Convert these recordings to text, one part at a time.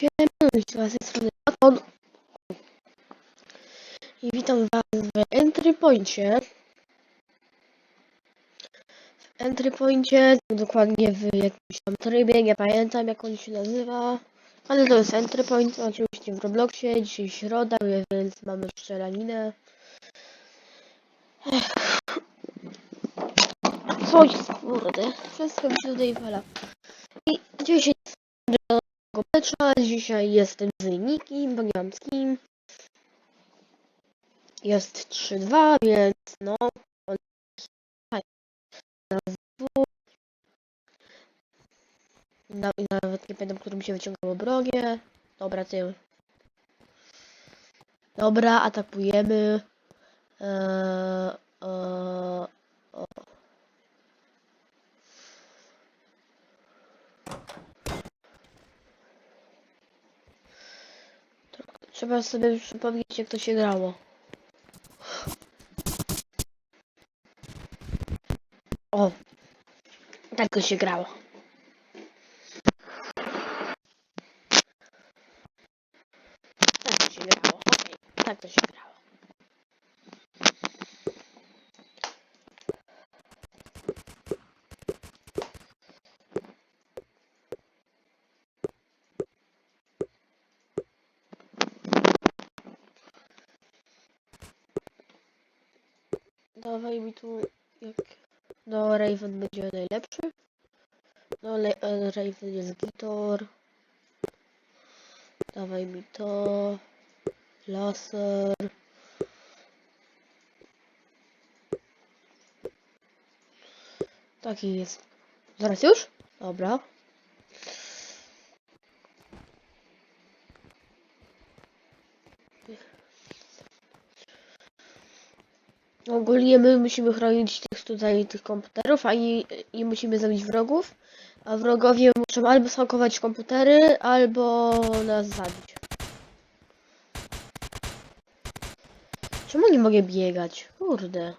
Siema, z tej strony. I witam was w Entry Poincie. W Entry Poincie, dokładnie w jakimś tam trybie, nie pamiętam jak on się nazywa. Ale to jest Entry Point, oczywiście w Robloxie. Dzisiaj środa, więc mamy szczelaninę. Ech. Co jest, kurde, wszystko mi się tutaj wala. I dzisiaj mecza. Dzisiaj jestem z Nikim, bo nie mam z kim. Jest 3-2, więc no. on- i nawet nie pamiętam, którym się wyciągało bronię. Dobra, ty. Dobra, atakujemy. Eee, eee, Trzeba sobie przypomnieć, jak to się grało. O! Tak to się grało. Tak to się grało. Okej, tak to się grało. Dawaj mi tu jak... No, Raven będzie najlepszy. No, Le e, Raven jest gitor. Dawaj mi to. Laser. Taki jest. Zaraz już? Dobra. Ogólnie my musimy chronić tych tutaj tych komputerów, a nie, musimy zabić wrogów. A wrogowie muszą albo schakować komputery, albo nas zabić. Czemu nie mogę biegać? Kurde.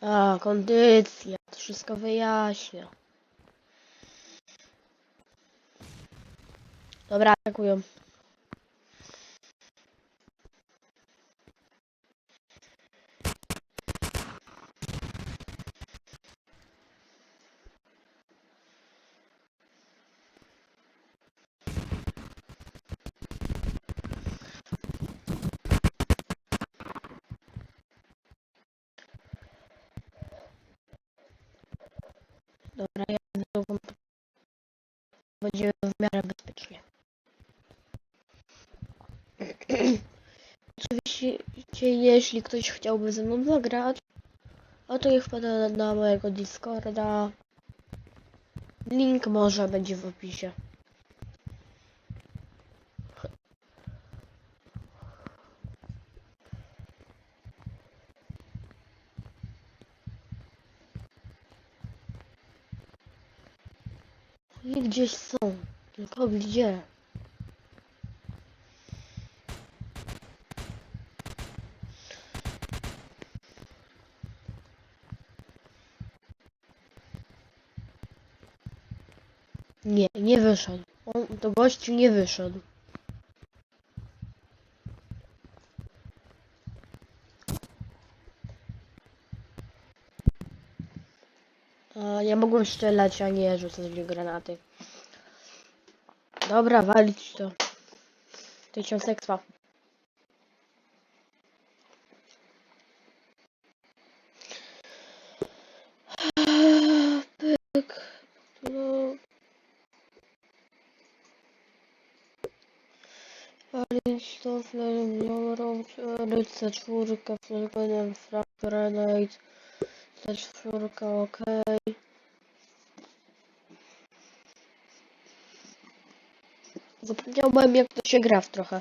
A, kondycja. Wszystko wyjaśnia. Dobra, atakują. Będzie w miarę bezpiecznie. Oczywiście, jeśli ktoś chciałby ze mną zagrać, a to niech wpada na mojego Discorda. Link może będzie w opisie. Oni gdzieś są, tylko gdzie? Nie, nie wyszedł. On, to gościu nie wyszedł. Mogłem strzelać, a nie rzucać granaty. Dobra, walić to. Tysiąc ekstra. Pyk. No. Walić to, flerem biorą, ryce czwórka, frag granate, też czwórka, okej. Zapomniałem jak to się gra w trochę.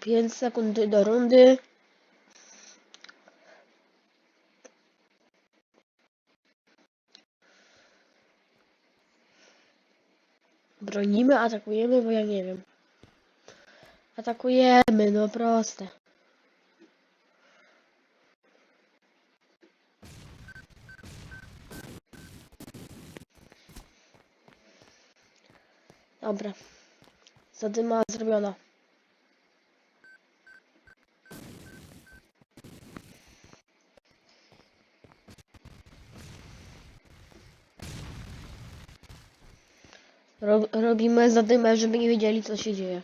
Pięć sekund do rundy. Bronimy, atakujemy, bo ja nie wiem. Atakujemy, no proste. Dobra. Zadyma zrobiona. Ro robimy zadymę, żeby nie wiedzieli co się dzieje.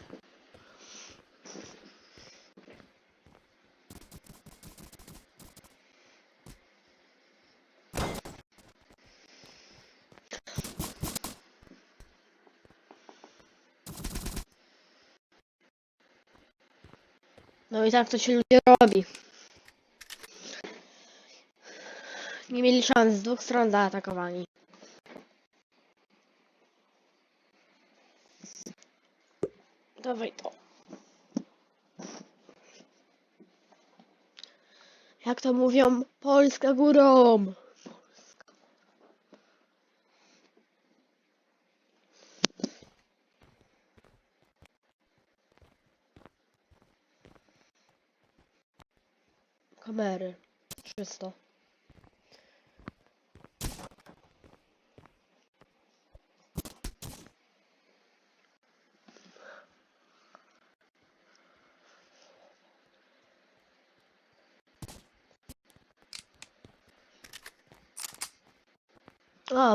No i tak to się ludzie robi. Nie mieli szans, z dwóch stron zaatakowani. Dawaj to. Jak to mówią? Polska górą! Kamery. Czysto.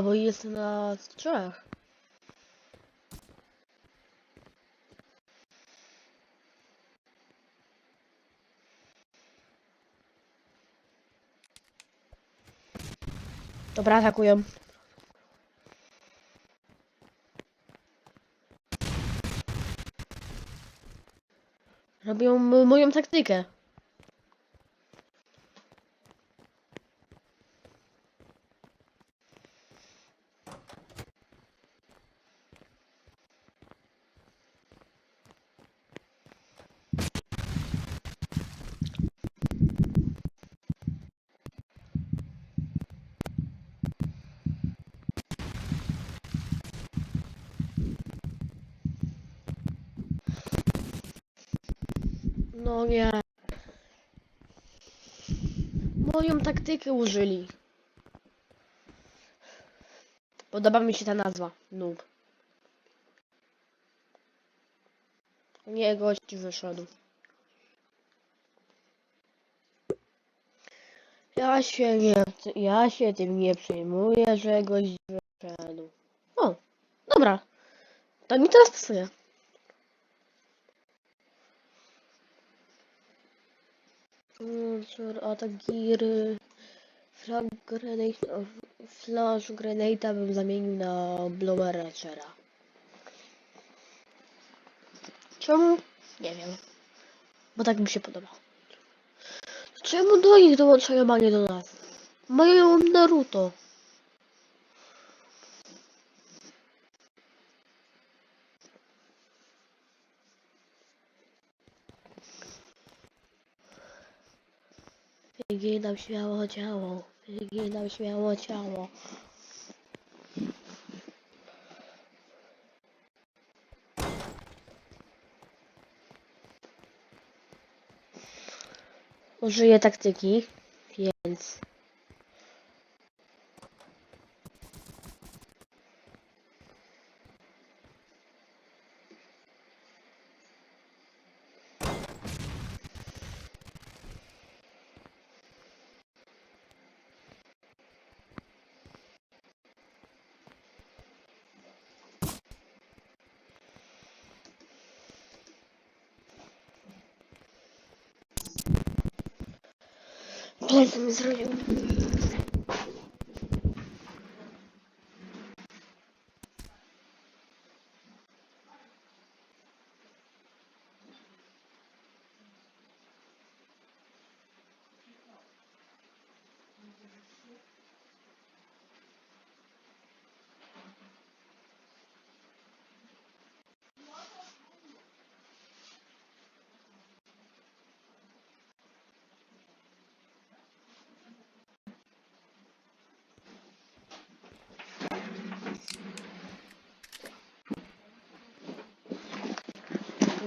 Bo jest na trzech. Dobra, atakują. Robią moją taktykę. No nie. Moją taktykę użyli. Podoba mi się ta nazwa. Noob. Nie, gość wyszedł. Ja się nie, ja się tym nie przejmuję, że gość wyszedł. O, dobra. To mi teraz pasuje. Launcher, atak giry. Grenade, flash grenade'a bym zamienił na blower Ratchera. Czemu? Nie wiem. Bo tak mi się podoba. Czemu do nich dołączają, a nie do nas? Mają Naruto. Wyginam śmiało ciało. Wyginam śmiało ciało. Użyję taktyki, więc... пальцами с рулем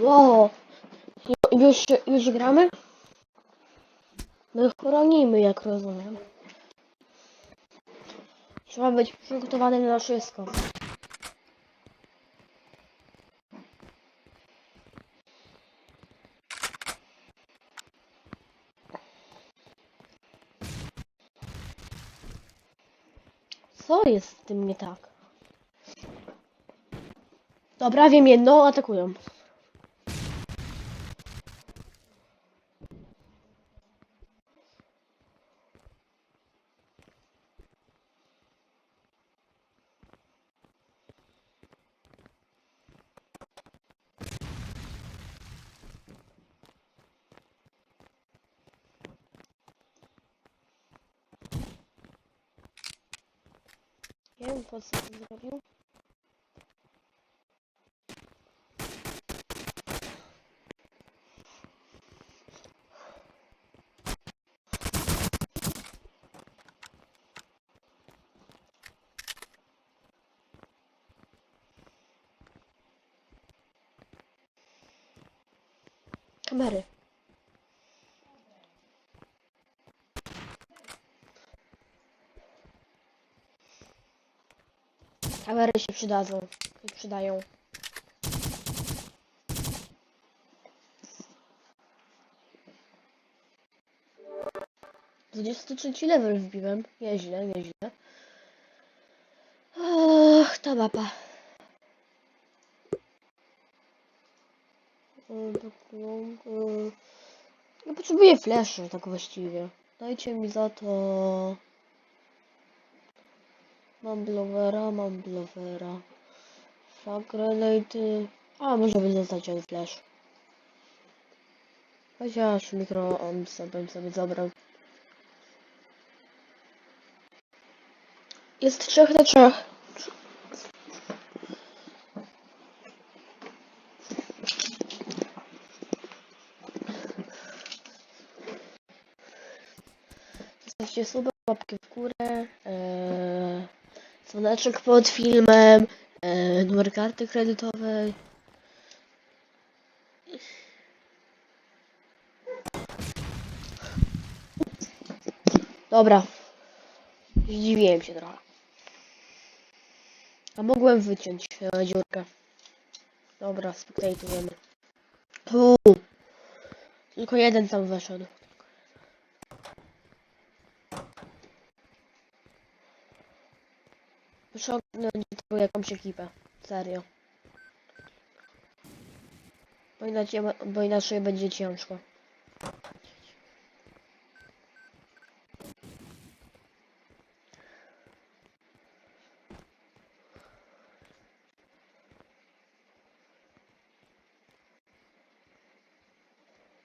Wow. Ju- Już, już gramy? No chronimy, jak rozumiem. Trzeba być przygotowanym na wszystko. Co jest z tym nie tak? Dobra, wiem jedno, atakują. Nie wiem po co to zrobił. Kamery. Kamery się przydadzą. Przydają. Trzeci level wbiłem. Nieźle, nieźle. Ach, ta mapa. No, potrzebuję flasha, tak właściwie. Dajcie mi za to... Mam blowera, mam blowera. Fuck grenade. A, może zostać ten flash. Chociaż mikro on sobie, sobie zabrał. Jest trzech na trzech. Zostawcie suba, łapkę w górę. Dzwoneczek pod filmem. Eee, numer karty kredytowej. Dobra. Zdziwiłem się trochę. A mogłem wyciąć e, dziurkę. Dobra, spectatujemy. Tu. Tylko jeden tam weszedł. Muszę oglądać tylko jakąś ekipę. Serio. Bo inaczej, bo inaczej będzie ciężko.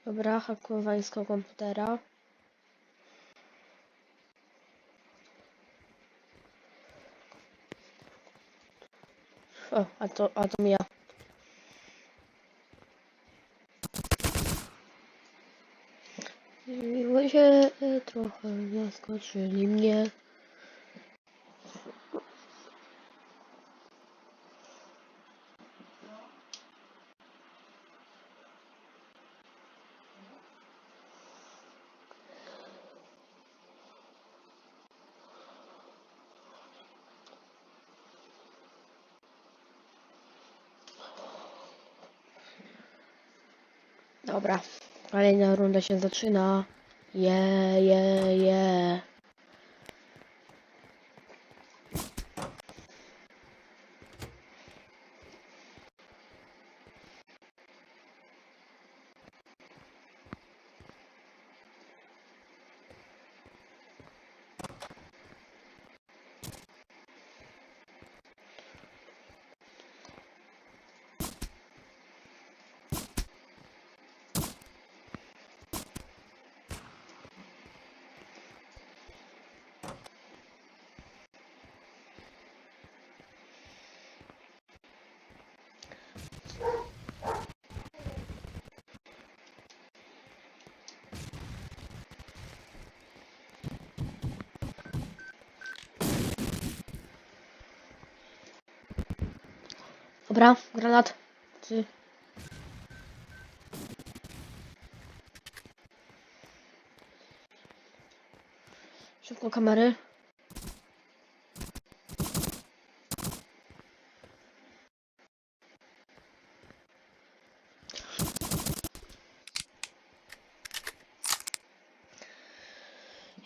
Dobra, hakowańsko komputera. O, a to, a to ja. Miło się e, trochę zaskoczyli mnie. Dobra, kolejna runda się zaczyna. Je, je, je. Dobra, granat. Czy... Szybko kamery.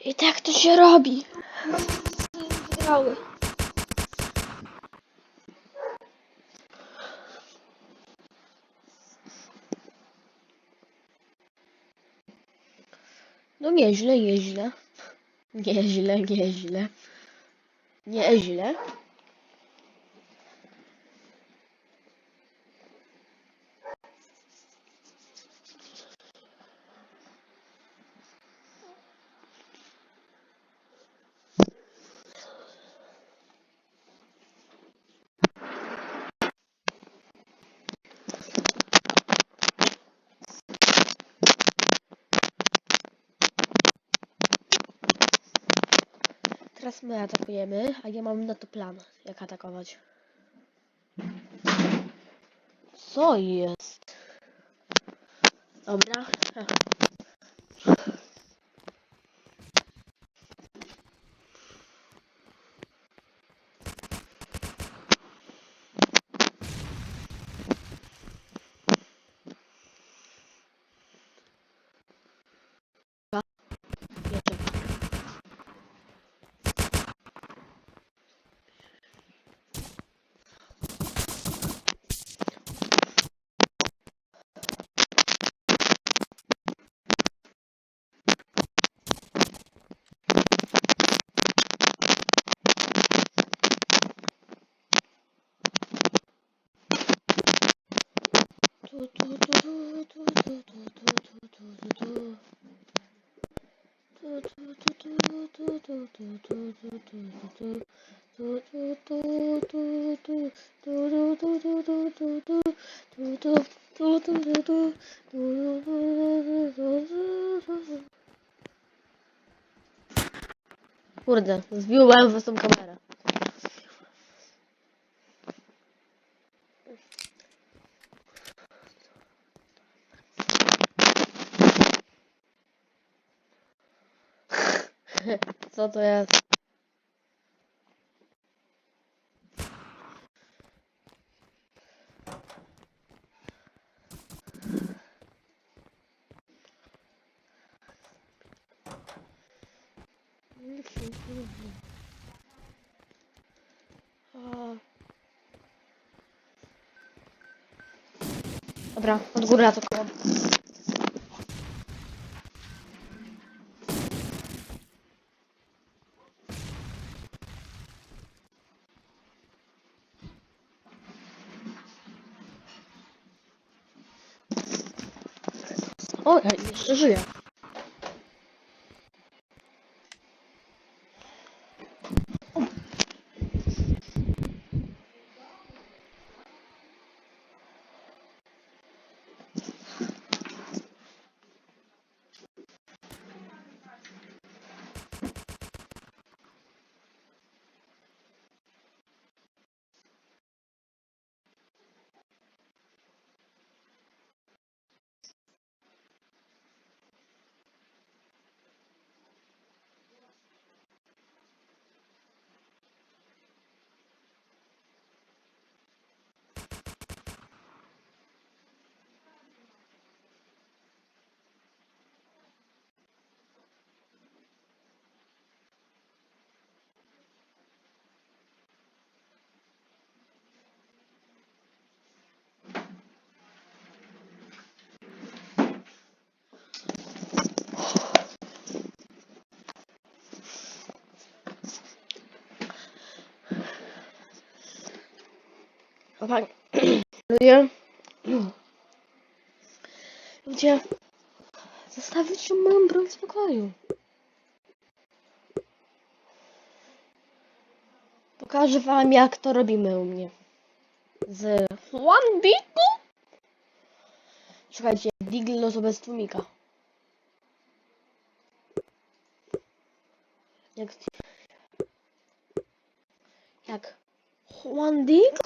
I tak to się robi. Wygrały. Geźle, geźle. Geźle, geźle. Nieźle. My atakujemy, a ja mam na to plan, jak atakować. Co jest? Kurde, zbiłem was tą kamerę. Co to jest? Dobra, od góry atakuję. O, 十四元 Chłopaki, ludzie, ludzie, zostawić moją broń w spokoju. Pokażę wam, jak to robimy u mnie. Z One Digu? Słuchajcie, Digl no bez tłumika. Jak... Jak? One Digl?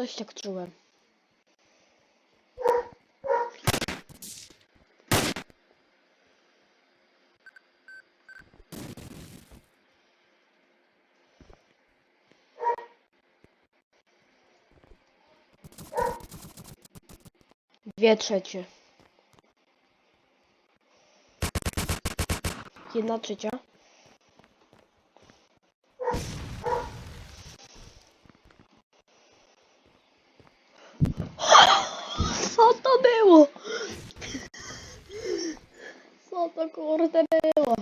Coś tak czułem. Dwie trzecie. Jedna trzecia. To kurde było?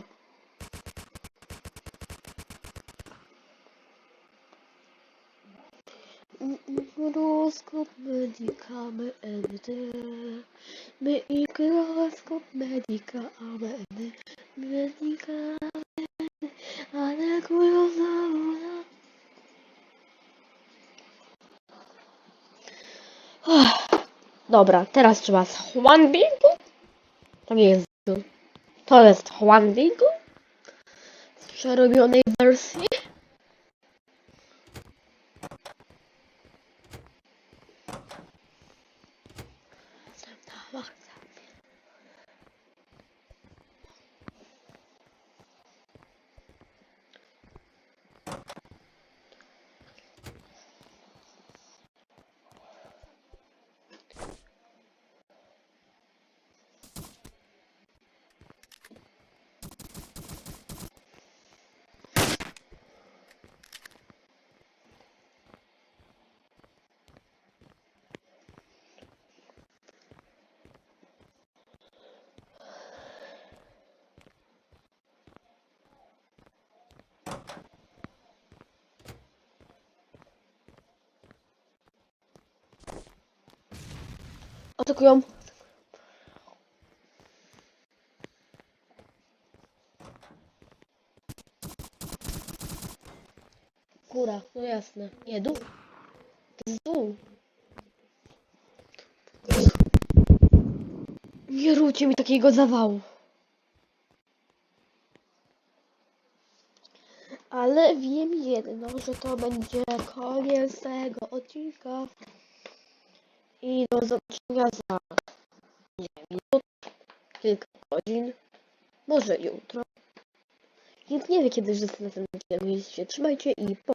Horoskop, medikamenty, mikroskop, medikamenty, medikamenty, atakują zawoda. Dobra, teraz trzeba z Huanbingu. To nie jest. To jest Huanbingu. W przerobionej wersji. Atakują. Góra, no jasne. Nie, dół. To jest dół. Nie róbcie mi takiego zawału. Ale wiem jedno, że to będzie koniec tego odcinka. I do zobaczenia za nie minut, kilka godzin, może jutro. Nikt nie wie, kiedy zostanę na tym odcinku. Trzymajcie i po.